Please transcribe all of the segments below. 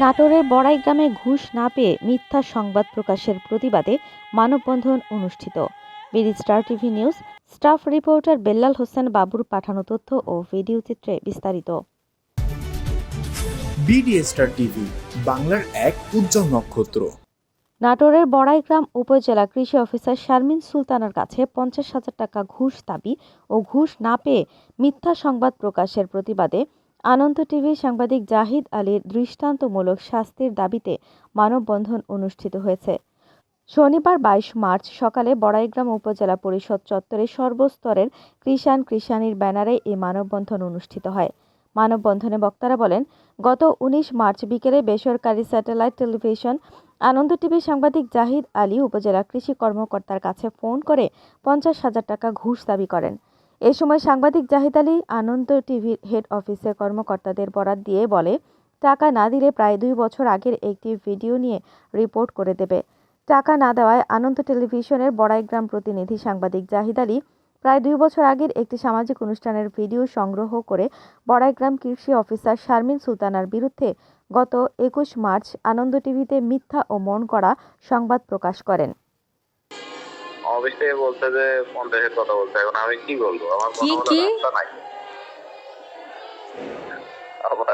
নাটোরের বড়াই গ্রামে ঘুষ না পেয়ে মিথ্যা সংবাদ প্রকাশের প্রতিবাদে মানববন্ধন অনুষ্ঠিত। BD star TV news staff reporter Bellal Hossain বাবুর পাঠানো তথ্য ও ভিডিও চিত্রে বিস্তারিত। টিভি বাংলার এক উজ্জ্বল নক্ষত্র। নাটোরের বড়াইগ্রাম উপজেলা কৃষি অফিসার শারমিন সুলতানার কাছে পঞ্চাশ হাজার টাকা ঘুষ দাবি ও ঘুষ না পেয়ে মিথ্যা সংবাদ প্রকাশের প্রতিবাদে আনন্দ টিভি সাংবাদিক জাহিদ আলীর দৃষ্টান্তমূলক শাস্তির দাবিতে মানববন্ধন অনুষ্ঠিত হয়েছে। শনিবার বাইশ মার্চ সকালে বড়াইগ্রাম উপজেলা পরিষদ চত্বরে সর্বস্তরের কৃষাণ কৃষাণীর ব্যানারে এই মানববন্ধন অনুষ্ঠিত হয়। মানববন্ধনে বক্তারা বলেন, গত উনিশ মার্চ বিকেলে বেসরকারি স্যাটেলাইট টেলিভিশন আনন্দ টিভি সাংবাদিক জাহিদ আলী উপজেলা কৃষি কর্মকর্তার কাছে ফোন করে পঞ্চাশ হাজার টাকা ঘুষ দাবি করেন। এ সময় সাংবাদিক জাহিদ আলী আনন্দ টিভির হেড অফিসের কর্মকর্তাদের বরাত দিয়ে বলে, টাকা না দিলে প্রায় দুই বছর আগের একটি ভিডিও নিয়ে রিপোর্ট করে দেবে। টাকা না দেওয়ায় আনন্দ টেলিভিশনের বড়াইগ্রাম প্রতিনিধি সাংবাদিক জাহিদ আলী প্রায় দুই বছর আগের একটি সামাজিক অনুষ্ঠানের ভিডিও সংগ্রহ করে বড়াইগ্রাম কৃষি অফিসার শারমিন সুলতানার বিরুদ্ধে গত একুশ মার্চ আনন্দ টিভিতে মিথ্যা ও মন করা সংবাদ প্রকাশ করেন। অফিস থেকে বলছে যে পঞ্চাশের কথা বলছে। এখন আমি কি বলব? আমার কি, কি? রাস্তা নাই। আমার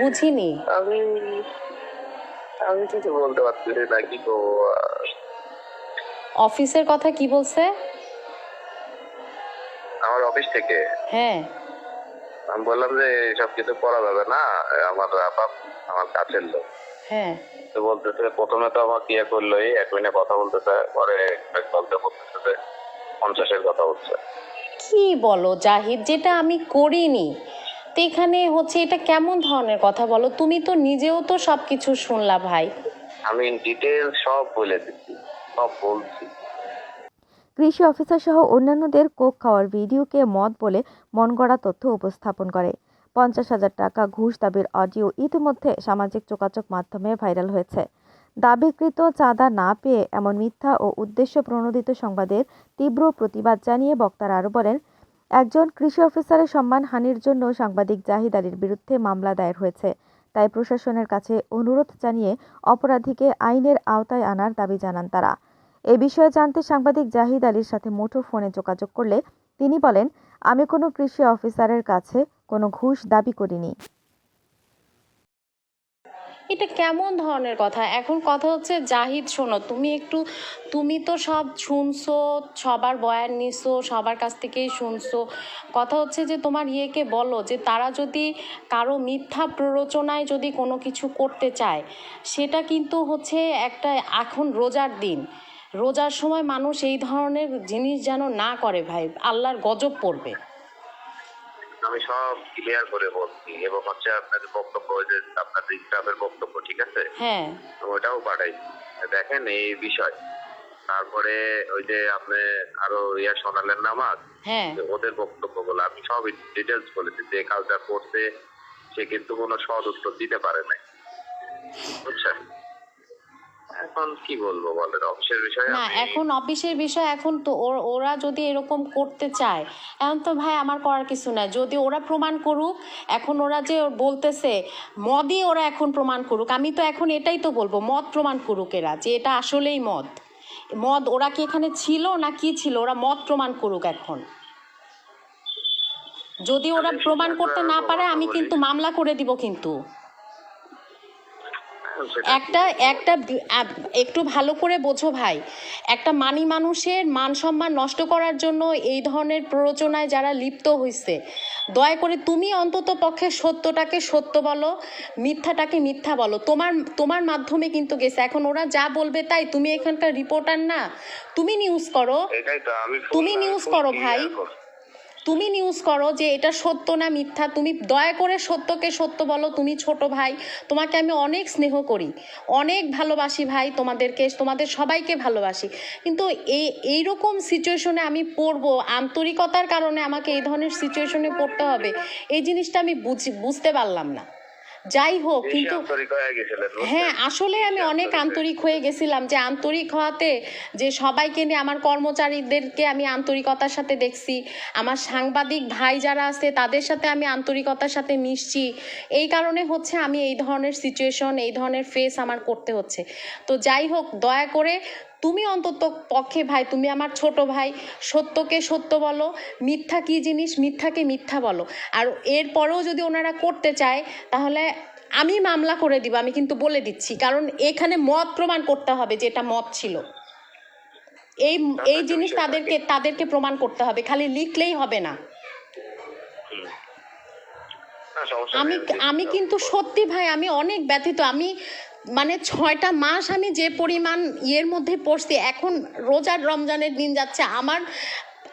বুঝিনি। আমি আমি কিছু বলতে না কি তো অফিসের কথা কি বলছে? আমার অফিস থেকে? হ্যাঁ। আমি বললাম যে সব কিছু করা যাবে না। আমার আমার কাছের লোক। হ্যাঁ। তো বলতেছে প্রথমে তো আমাকে ইয়ে করল এক মিনিট কথা বলতেছে পরে বলতে বলতেছে পঞ্চাশের কথা বলছে। কি বলো জাহিদ যেটা আমি করিনি। তো এখানে হচ্ছে এটা কেমন ধরনের কথা বলো? তুমি তো নিজেও তো সব কিছু শুনলা ভাই। আমি ডিটেলস সব বলে দিচ্ছি সব বলছি। কৃষি অফিসার সহ অন্যান্যদের কোক খাওয়ার ভিডিওকে মদ বলে মন গড়া তথ্য উপস্থাপন করে। পঞ্চাশ হাজার টাকা ঘুষ দাবির অডিও ইতিমধ্যে সামাজিক যোগাযোগ মাধ্যমে ভাইরাল হয়েছে। দাবিকৃত চাঁদা না পেয়ে এমন মিথ্যা ও উদ্দেশ্য প্রণোদিত সংবাদের তীব্র প্রতিবাদ জানিয়ে বক্তারা আরও বলেন, একজন কৃষি অফিসারের সম্মান হানির জন্য সাংবাদিক জাহিদ আলীর বিরুদ্ধে মামলা দায়ের হয়েছে। তাই প্রশাসনের কাছে অনুরোধ জানিয়ে অপরাধীকে আইনের আওতায় আনার দাবি জানান তারা। এ বিষয়ে জানতে সাংবাদিক জাহিদ আলীর সাথে মুঠো ফোনে যোগাযোগ করলে তিনি বলেন, আমি কোনো কৃষি অফিসারের কাছে কোনো ঘুষ দাবি করিনি। এটা কেমন ধরনের কথা? এখন কথা হচ্ছে, জাহিদ, শোনো, তুমি একটু, তুমি তো সব শুনছো, সবার বয়ান নিছো, সবার কাছ থেকেই শুনছো। কথা হচ্ছে যে, তোমার ইয়েকে বলো যে, তারা যদি কারও মিথ্যা প্ররোচনায় যদি কোনো কিছু করতে চায়, সেটা কিন্তু হচ্ছে একটা এখন রোজার দিন। রোজার সময় মানুষ এই ধরনের জিনিস যেন না করে ভাই, আল্লাহর গজব পড়বে। আমি সব ক্লিয়ার করে বলছি এবং হচ্ছে আপনাদের বক্তব্য যে আপনাদের স্টাফের বক্তব্য ঠিক আছে? হ্যাঁ। ওটাও পাঠাই দেখেন এই বিষয়। তারপরে ওই যে আপনি আরও ইয়া শোনালেন না আমার? হ্যাঁ। ওদের বক্তব্যগুলো আমি সব ডিটেলস বলেছি যে কাজটা করছে সে কিন্তু কোনো সদ উত্তর দিতে পারে নাই। বুঝছেন? এখন কি বলব বলেন অফিসের বিষয়ে না এখন অফিসের বিষয় এখন তো ওর- যদি এরকম করতে চায় এখন তো ভাই আমার করার কিছু নাই। যদি ওরা প্রমাণ করুক এখন ওরা যে বলতেছে মদই ওরা এখন প্রমাণ করুক। আমি তো এখন এটাই তো বলব মদ প্রমাণ করুক এরা যে এটা আসলেই মদ। মদ ওরা কি এখানে ছিল না কি ছিল? ওরা মদ প্রমাণ করুক এখন। যদি ওরা প্রমাণ করতে না পারে আমি কিন্তু মামলা করে দিব কিন্তু। একটা একটা একটু ভালো করে বোঝো ভাই। একটা মানি মানুষের মান সম্মান নষ্ট করার জন্য এই ধরনের প্ররোচনায় যারা লিপ্ত হয়েছে দয়া করে তুমি অন্তত পক্ষে সত্যটাকে সত্য বলো মিথ্যাটাকে মিথ্যা বলো। তোমার তোমার মাধ্যমে কিন্তু গেছে। এখন ওরা যা বলবে তাই। তুমি এখানকার রিপোর্টার না। তুমি নিউজ করো। তুমি নিউজ করো ভাই। তুমি নিউজ করো যে এটা সত্য না মিথ্যা? তুমি দয়া করে সত্যকে সত্য বলো, তুমি ছোট ভাই। তোমাকে আমি অনেক স্নেহ করি। অনেক ভালোবাসি ভাই তোমাদেরকে, তোমাদের সবাইকে ভালোবাসি। কিন্তু এই এইরকম সিচুয়েশনে আমি পড়ব, আন্তরিকতার কারণে আমাকে এই ধরনের সিচুয়েশনে পড়তে হবে, এই জিনিসটা আমি বুঝি, বুঝতে পারলাম না। যাই হোক কিন্তু? হ্যাঁ আসলে আমি অনেক আন্তরিক হয়ে গেছিলাম যে আন্তরিক হওয়াতে যে সবাইকে নিয়ে আমার কর্মচারীদেরকে আমি আন্তরিকতার সাথে দেখছি আমার সাংবাদিক ভাই যারা আছে তাদের সাথে আমি আন্তরিকতার সাথে মিশছি। এই কারণে হচ্ছে আমি এই ধরনের সিচুয়েশন এই ধরনের ফেস আমার করতে হচ্ছে। তো যাই হোক দয়া করে তুমি অন্তত পক্ষে ভাই তুমি আমার ছোট ভাই সত্যকে সত্য বলো মিথ্যা কি জিনিস মিথ্যাকে মিথ্যা বলো। আর এরপরেও যদি ওনারা করতে চায় তাহলে আমি মামলা করে দিব আমি কিন্তু বলে দিচ্ছি। কারণ এখানে মত প্রমাণ করতে হবে যে এটা মত ছিল। এই এই জিনিস তাদেরকে তাদেরকে প্রমাণ করতে হবে খালি লিখলেই হবে না। না, আমি আমি কিন্তু সত্যি ভাই আমি অনেক ব্যথিত। আমি মানে ছয়টা মাস আমি যে পরিমাণ ইয়ের মধ্যে পড়ছি, এখন রোজার রমজানের দিন যাচ্ছে, আমার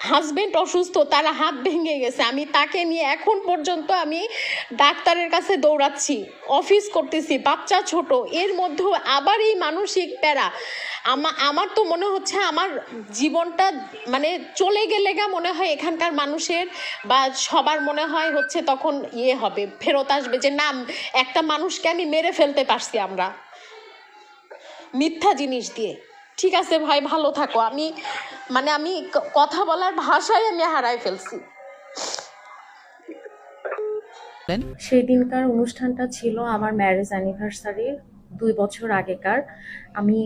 হাজবেন্ড অসুস্থ, তার হাত ভেঙে গেছে। আমি তাকে নিয়ে এখন পর্যন্ত আমি ডাক্তারের কাছে দৌড়াচ্ছি, অফিস করতেছি, বাচ্চা ছোট, এর মধ্যেও আবার এই মানসিক প্যারা। আমা- আমার তো মনে হচ্ছে আমার জীবনটা মানে চলে গেলে গা মনে হয় এখানকার মানুষের বা সবার মনে হয় হচ্ছে তখন ইয়ে হবে, ফেরত আসবে যে না, একটা মানুষকে আমি মেরে ফেলতে পারছি আমরা। মিথ্যা জিনিস দিয়ে। ঠিক আছে ভাই, ভালো থাকো। আমি মানে আমি কথা বলার ভাষাই আমি হারাই ফেলছি। সেই দিনকার অনুষ্ঠানটা ছিল আমার ম্যারেজ অ্যানিভার্সারির দুই বছর আগেকার। আমি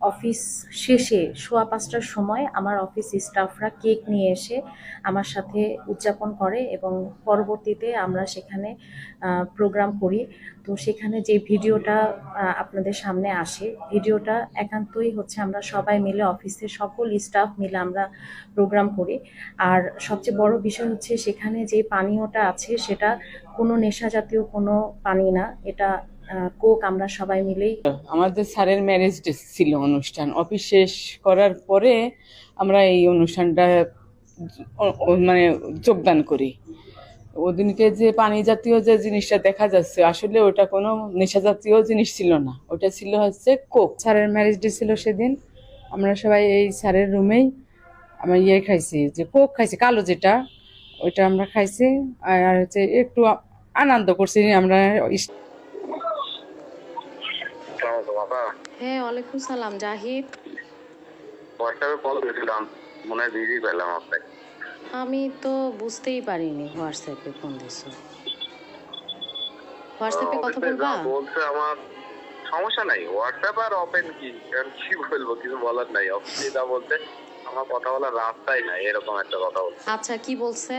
অফিস শেষে সোয়া পাঁচটার সময় আমার অফিস স্টাফরা কেক নিয়ে এসে আমার সাথে উদযাপন করে এবং পরবর্তীতে আমরা সেখানে প্রোগ্রাম করি। তো সেখানে যে ভিডিওটা আপনাদের সামনে আসে, ভিডিওটা একান্তই হচ্ছে আমরা সবাই মিলে অফিসের সকল স্টাফ মিলে আমরা প্রোগ্রাম করি। আর সবচেয়ে বড় বিষয় হচ্ছে সেখানে যে পানীয়টা আছে সেটা কোনো নেশা জাতীয় কোনো পানি না। এটা কোক আমরা সবাই মিলেই আমাদের স্যারের ম্যারেজ ডে ছিল অনুষ্ঠান। অফিস শেষ করার পরে আমরা এই অনুষ্ঠানটা মানে যোগদান করি। ওদিনকে যে পানি জাতীয় যে জিনিসটা দেখা যাচ্ছে, আসলে ওটা কোনো নেশা জাতীয় জিনিস ছিল না। ওটা ছিল হচ্ছে কোক। স্যারের ম্যারেজ ডে ছিল সেদিন। আমরা সবাই এই স্যারের রুমেই আমরা ইয়ে খাইছি, যে কোক খাইছি, কালো যেটা, ওইটা আমরা খাইছি। আর হচ্ছে একটু আনন্দ করছি, আমরা হ্যাঁ ওয়ালাইকুম সালাম জাহিদ। হোয়াটসঅ্যাপে কল করেছিলাম মনে হয় বিজি পেলাম আপনাকে। আমি তো বুঝতেই পারিনি হোয়াটসঅ্যাপে ফোন দিছো হোয়াটসঅ্যাপে কথা বলবা? বলছে আমার সমস্যা নাই হোয়াটসঅ্যাপ আর ওপেন কি? কারণ কি বলব কিছু বলার নাই। অফিসে যা বলতে আমার কথা বলার রাস্তাই নাই এরকম একটা কথা বলছে। আচ্ছা কি বলছে?